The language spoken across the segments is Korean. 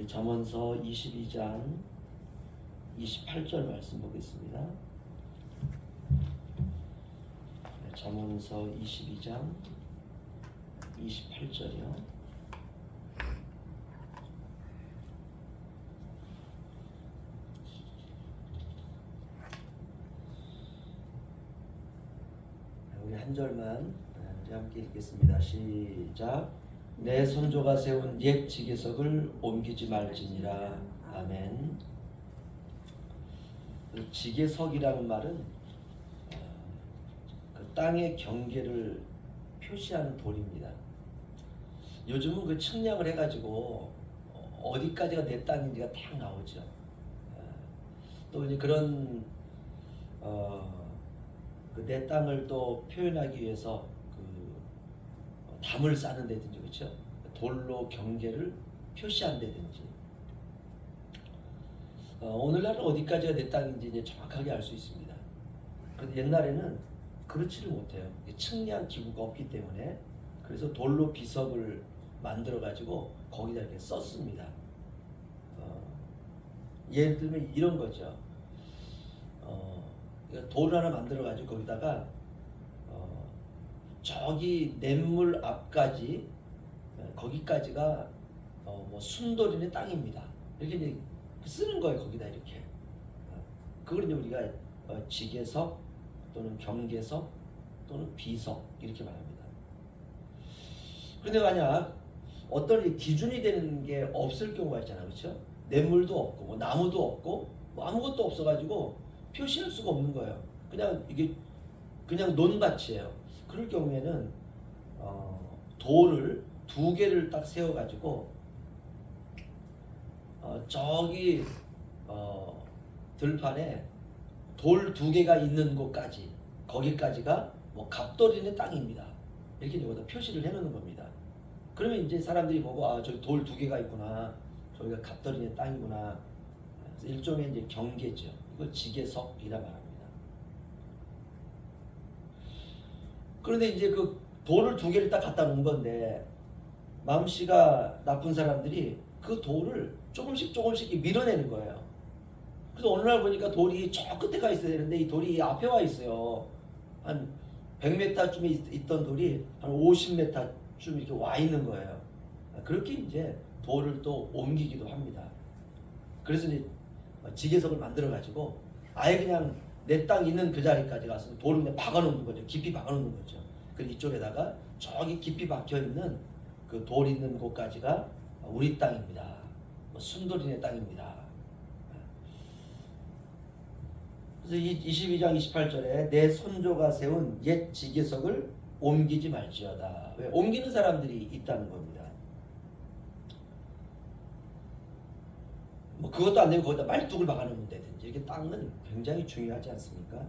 우리 잠언서 22장 28절 말씀 보겠습니다. 네, 잠언서 22장 28절이요. 우리 한 절만 우리 함께 읽겠습니다. 시작. 내 선조가 세운 옛 지계석을 옮기지 말지니라. 아멘. 그 지계석이라는 말은 어, 그 땅의 경계를 표시하는 돌입니다. 요즘은 그 측량을 해가지고 어, 어디까지가 내 땅인지가 딱 나오죠. 어, 또 이제 그런 어, 그 내 땅을 또 표현하기 위해서 담을 쌓는다든지 그렇죠. 돌로 경계를 표시한다든지. 어, 오늘날은 어디까지가 내 땅인지 이제 정확하게 알 수 있습니다. 그런데 옛날에는 그렇지를 못해요. 측량 기구가 없기 때문에 그래서 돌로 비석을 만들어 가지고 거기다 이렇게 썼습니다. 어, 예를 들면 이런 거죠. 어, 그러니까 돌 하나 만들어 가지고 거기다가 어, 저기 냇물 앞까지 어, 거기까지가 어, 뭐 순돌이네 땅입니다. 이렇게 이제 쓰는 거예요 거기다 이렇게. 어, 그걸 이제 우리가 어, 지계석 또는 경계석 또는 비석 이렇게 말합니다. 그런데 만약 어떤 이 기준이 되는 게 없을 경우가 있잖아요, 그렇죠? 냇물도 없고 뭐 나무도 없고 뭐 아무것도 없어가지고 표시할 수가 없는 거예요. 그냥 이게 그냥 논밭이에요. 그럴 경우에는 어, 돌을 두 개를 딱 세워가지고 어, 저기 어, 들판에 돌 두 개가 있는 곳까지 거기까지가 뭐 갑돌이네 땅입니다. 이렇게 여기다 표시를 해놓는 겁니다. 그러면 이제 사람들이 보고 아 저기 돌 두 개가 있구나 저기가 갑돌이네 땅이구나 일종의 이제 경계죠. 이걸 지계석이라 말합니다. 그런데 이제 그 돌을 두 개를 딱 갖다 놓은 건데 마음씨가 나쁜 사람들이 그 돌을 조금씩 조금씩 밀어내는 거예요. 그래서 어느 날 보니까 돌이 저 끝에 가 있어야 되는데 이 돌이 앞에 와 있어요. 한 100m쯤에 있, 던 돌이 한 50m쯤 이렇게 와 있는 거예요. 그렇게 이제 돌을 또 옮기기도 합니다. 그래서 이제 지계석을 만들어 가지고 아예 그냥 내 땅 있는 그 자리까지 가서 돌을 박아놓는 거죠. 깊이 박아놓는 거죠. 그리고 이쪽에다가 저기 깊이 박혀 있는 그 돌 있는 곳까지가 우리 땅입니다. 뭐 순돌이네 땅입니다. 그래서 이 22장 28절에 내 손조가 세운 옛 지계석을 옮기지 말지어다. 왜? 옮기는 사람들이 있다는 겁니다. 뭐 그것도 안 되면 거기다 말뚝을 박아놓으면 되든지 이렇게 땅은 굉장히 중요하지 않습니까?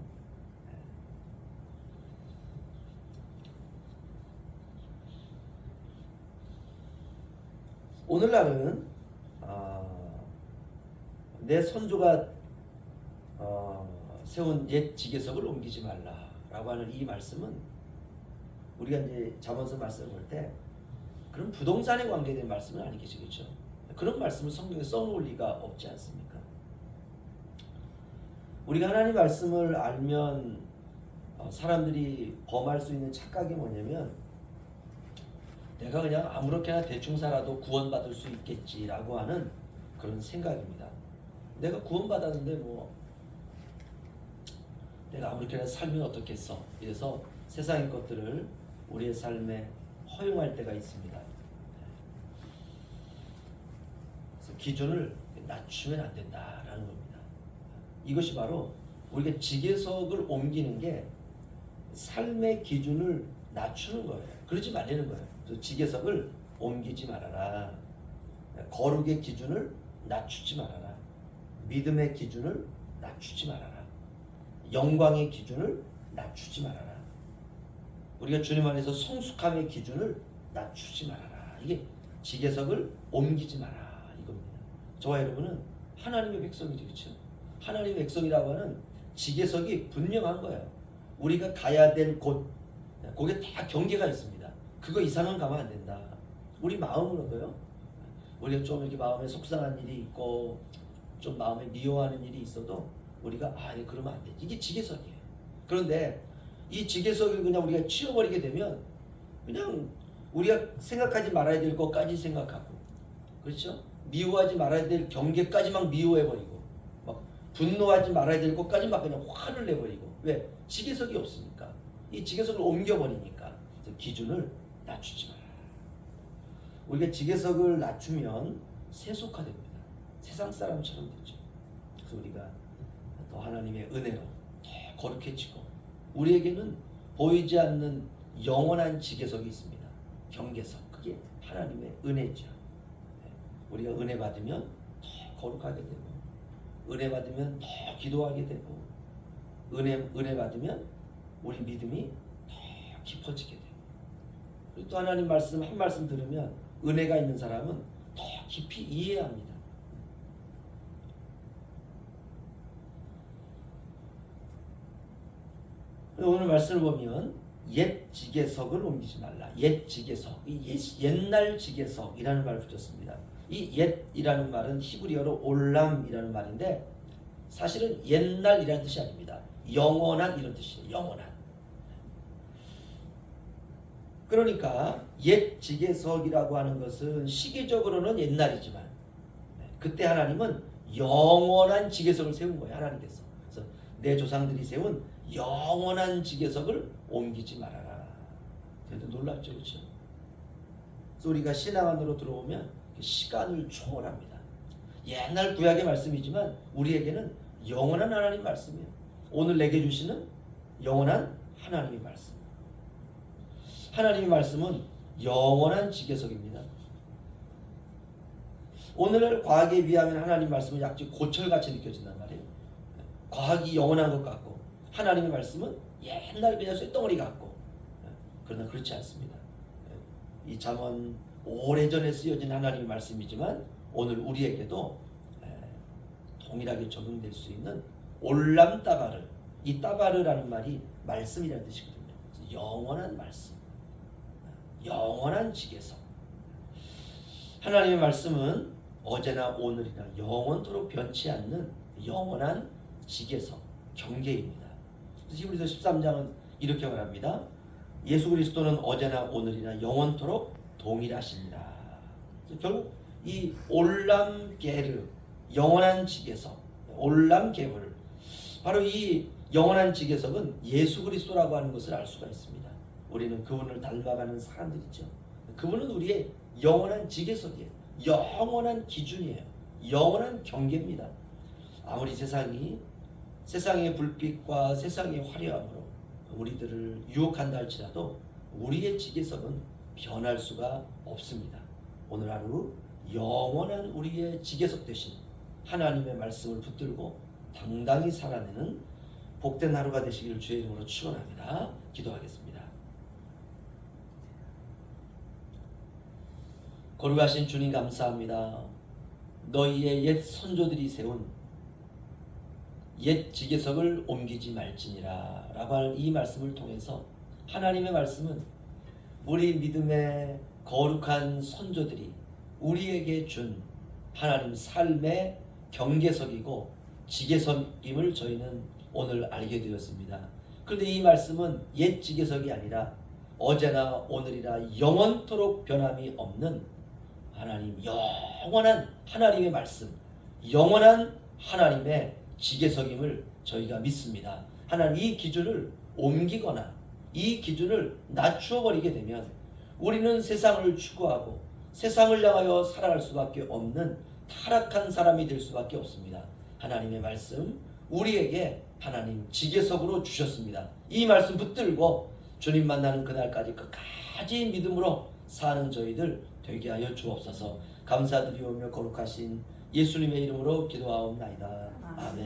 오늘날은 아, 내 선조가 어, 세운 옛 지계석을 옮기지 말라라고 하는 이 말씀은 우리가 이제 잠언서 말씀을 볼 때 그런 부동산에 관계된 말씀은 아니겠죠, 그렇죠? 그런 말씀을 성경에 써놓을 리가 없지 않습니까? 우리가 하나님 말씀을 알면 어, 사람들이 범할 수 있는 착각이 뭐냐면 내가 그냥 아무렇게나 대충 살아도 구원받을 수 있겠지라고 하는 그런 생각입니다. 내가 구원받았는데 뭐 내가 아무렇게나 살면 어떻겠어? 이래서 세상의 것들을 우리의 삶에 허용할 때가 있습니다. 기준을 낮추면 안 된다라는 겁니다. 이것이 바로 우리가 지계석을 옮기는 게 삶의 기준을 낮추는 거예요. 그러지 말라는 거예요. 그래서 지계석을 옮기지 말아라. 거룩의 기준을 낮추지 말아라. 믿음의 기준을 낮추지 말아라. 영광의 기준을 낮추지 말아라. 우리가 주님 안에서 성숙함의 기준을 낮추지 말아라. 이게 지계석을 옮기지 이겁니다. 저와 여러분은 하나님의 백성이죠, 그렇죠? 하나님의 백성이라고 하는 지계석이 분명한 거예요. 우리가 가야 될 곳, 거기에 다 경계가 있습니다. 그거 이상은 가면 안 된다. 우리 마음으로도요. 우리가 좀 이렇게 마음에 속상한 일이 있고 좀 마음에 미워하는 일이 있어도 우리가 아, 예, 그러면 안 돼. 이게 지게석이에요. 그런데 이 지게석을 그냥 우리가 치워버리게 되면 그냥 우리가 생각하지 말아야 될 것까지 생각하고 그렇죠? 미워하지 말아야 될 경계까지만 미워해버리고 막 분노하지 말아야 될 것까지 막 그냥 화를 내버리고 왜? 지게석이 없으니까 이 지게석을 옮겨버리니까 기준을 낮추지 마라. 우리가 지게석을 낮추면 세속화됩니다. 세상 사람처럼 되죠. 그래서 우리가 또 하나님의 은혜로 더 거룩해지고 우리에게는 보이지 않는 영원한 지게석이 있습니다. 경계석. 그게 하나님의 은혜죠. 네. 우리가 은혜 받으면 더 거룩하게 되고 은혜 받으면 더 기도하게 되고 은혜 은혜 받으면 우리 믿음이 더 깊어지게 돼요. 그리고 또 하나님 말씀 한 말씀 들으면 은혜가 있는 사람은 더 깊이 이해합니다. 오늘 말씀을 보면 옛 지게석을 옮기지 말라. 옛 지게석, 이 옛, 옛날 지게석이라는 말을 붙였습니다. 이 옛이라는 말은 히브리어로 올람이라는 말인데 사실은 옛날이라는 뜻이 아닙니다. 영원한 이런 뜻이에요. 영원한. 그러니까 옛 지게석이라고 하는 것은 시기적으로는 옛날이지만 네, 그때 하나님은 영원한 지게석을 세운 거예요. 하나님께서. 그래서 내 조상들이 세운 영원한 지게석을 옮기지 말아라. 그래도 놀랍죠, 그렇죠? 우리가 신앙 안으로 들어오면 그 시간을 초월합니다. 옛날 구약의 말씀이지만 우리에게는 영원한 하나님 말씀이에요. 오늘 내게 주시는 영원한 하나님의 말씀. 하나님의 말씀은 영원한 지게석입니다. 오늘날 과학에 비하면 하나님 말씀은 약간 고철같이 느껴진단 말이에요. 과학이 영원한 것 같고 하나님의 말씀은 옛날 그냥 쇳덩어리 같고 그러나 그렇지 않습니다. 이 잠언 오래전에 쓰여진 하나님의 말씀이지만 오늘 우리에게도 동일하게 적용될 수 있는 올람 따바르 이 따바르라는 말이 말씀이라는 뜻이거든요. 영원한 말씀, 영원한 지게석. 하나님의 말씀은 어제나 오늘이나 영원토록 변치 않는 영원한 지게석, 경계입니다. 그래서 히브리서 13장은 이렇게 말합니다. 예수 그리스도는 어제나 오늘이나 영원토록 동일하시니라. 결국 이 올람 게르 영원한 지게석, 올람 게르 바로 이 영원한 지게석은 예수 그리스도라고 하는 것을 알 수가 있습니다. 우리는 그분을 닮아가는 사람들이죠. 그분은 우리의 영원한 지게석이에요. 영원한 기준이에요. 영원한 경계입니다. 아무리 세상이 세상의 불빛과 세상의 화려함으로 우리들을 유혹한다 할지라도 우리의 지게석은 변할 수가 없습니다. 오늘 하루 영원한 우리의 지게석 대신 하나님의 말씀을 붙들고 당당히 살아내는 복된 하루가 되시기를 주의 이름으로 축원합니다. 기도하겠습니다. 거룩하신 주님 감사합니다. 너희의 옛 선조들이 세운 옛 지게석을 옮기지 말지니라 라고 하는 이 말씀을 통해서 하나님의 말씀은 우리 믿음의 거룩한 선조들이 우리에게 준 하나님 삶의 경계석이고 지게석임을 저희는 오늘 알게 되었습니다. 그런데 이 말씀은 옛 지게석이 아니라 어제나 오늘이라 영원토록 변함이 없는 하나님 영원한 하나님의 말씀, 영원한 하나님의 지게석임을 저희가 믿습니다. 하나님 이 기준을 옮기거나 이 기준을 낮추어 버리게 되면 우리는 세상을 추구하고 세상을 향하여 살아갈 수밖에 없는 타락한 사람이 될 수밖에 없습니다. 하나님의 말씀 우리에게 하나님 지게석으로 주셨습니다. 이 말씀 붙들고 주님 만나는 그날까지 끝까지 믿음으로 사는 저희들 되게 하여 주옵소서. 감사드리오며 거룩하신 예수님의 이름으로 기도하옵나이다. 아멘.